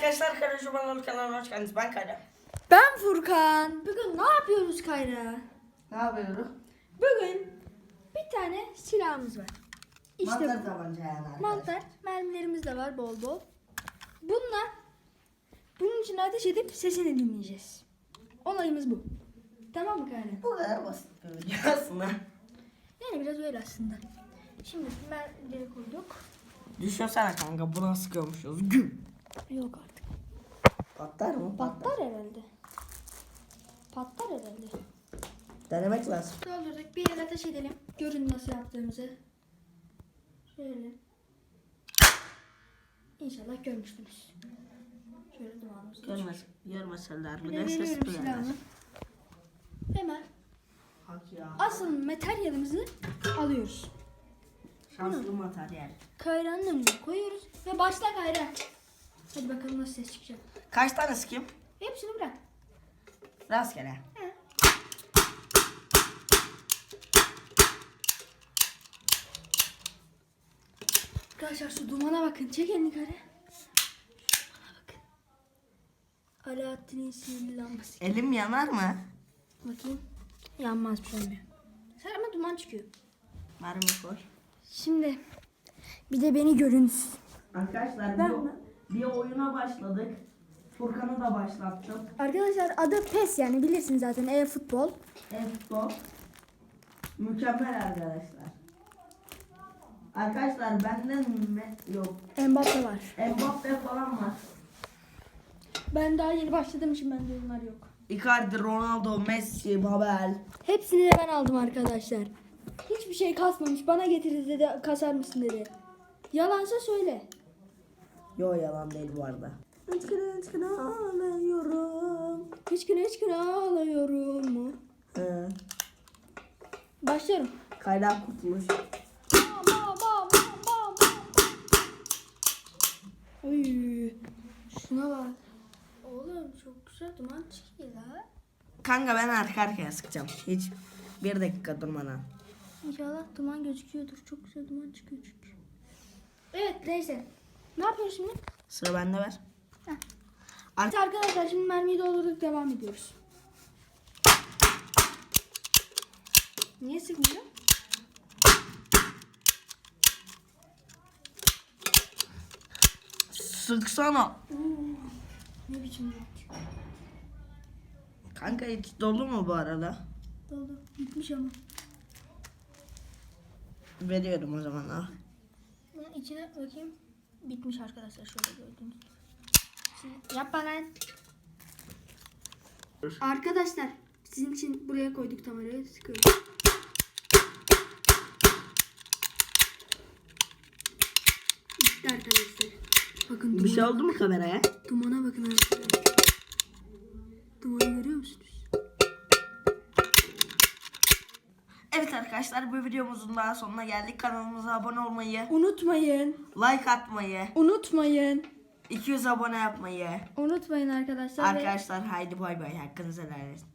Arkadaşlar Kara Çobanlıoğlu kanalına hoş geldiniz. Ben Kara. Ben Furkan. Bugün ne yapıyoruz Kayra? Ne yapıyoruz? Bugün bir tane silahımız var. İşte Mantar tabanca yani arkadaşlar. mantar, mermilerimiz de var bol bol. Bununla bunun için ateş edip sesini dinleyeceğiz. Olayımız bu. Tamam mı Kayra? Bu kadar basit bir video aslında. Yani biraz öyle aslında. Şimdi mermileri koyduk. Düşünsene kanka buna sıkıyormuşuz. Güm. Yok artık. Patlar mı? Patlar herhalde. Patlar herhalde. Denemek lazım. Doldurduk. Bir el ateş edelim. Görün nasıl yaptığımızı. Şöyle. İnşallah görmüştünüz. Şöyle dumanımızı. Görmez, görmeseler bile ses veriyorum duyarlar. silahımı. Hemen Hak ya. asıl materyalimizi alıyoruz. Şanslı materyal. Kayranın önüne koyuyoruz ve başla kayran. Hadi bakalım nasıl ses çıkacak. Kaç tane sıkayım? Hepsini bırak. Rastgele. He. Arkadaşlar şu dumana bakın. Çek elini kare. Dumana bakın. Alaaddin'in sihirli lambası. Elim yanar mı? Bakayım. Yanmaz bir şey olmuyor. Sen ama duman çıkıyor. Mermi koy. Şimdi bir de beni görün. Arkadaşlar Ben bir, bir oyuna başladık. Furkan'ı da başlattım. Arkadaşlar adı PES yani bilirsiniz zaten e-futbol. F-Top. Mükemmel arkadaşlar. Arkadaşlar benden mi? Yok. Mbappe var. Mbappe falan var. Ben daha yeni başladığım için bende onlar yok. Icardi, Ronaldo, Messi, Babel. Hepsini de ben aldım arkadaşlar. Hiçbir şey kasmamış. Bana getirdi dedi kasar mısın dedi. Yalansa söyle. Yo yalan değil bu arada. Hıçkırı hıçkırı ağlıyorum. Hiç gün ağlıyorum mu? He. Başlıyorum. Kaynak kurtuluş. Oy. Şuna bak. Oğlum çok güzel duman çıkıyor la. Kanka ben arka arkaya sıkacağım. Hiç bir dakika durmadan. İnşallah duman gözüküyordur. Çok güzel duman çıkıyor çünkü. Evet neyse. Ne yapıyoruz şimdi? Sıra bende ver. Heh. Ar- Evet arkadaşlar şimdi mermiyi doldurduk devam ediyoruz. Niye sıkmıyor? Sıksana. Ne biçim yok. Kanka hiç dolu mu bu arada? Doldu. Bitmiş ama. Veriyorum o zaman ha. Bunun içine bakayım. Bitmiş arkadaşlar şöyle gördüğünüz gibi. Şimdi yapma lan. Arkadaşlar sizin için buraya koyduk kamerayı. Sıkıyoruz. Bitti arkadaşlar. Bakın Bir dumana, şey oldu mu kameraya? dumana bakın arkadaşlar. Dumanı görüyor musunuz? Evet arkadaşlar bu videomuzun daha sonuna geldik. Kanalımıza abone olmayı, Unutmayın. like atmayı, Unutmayın. 200 abone yapmayı. Unutmayın arkadaşlar. ve- Arkadaşlar haydi bay bay. Hakkınızı helal edin.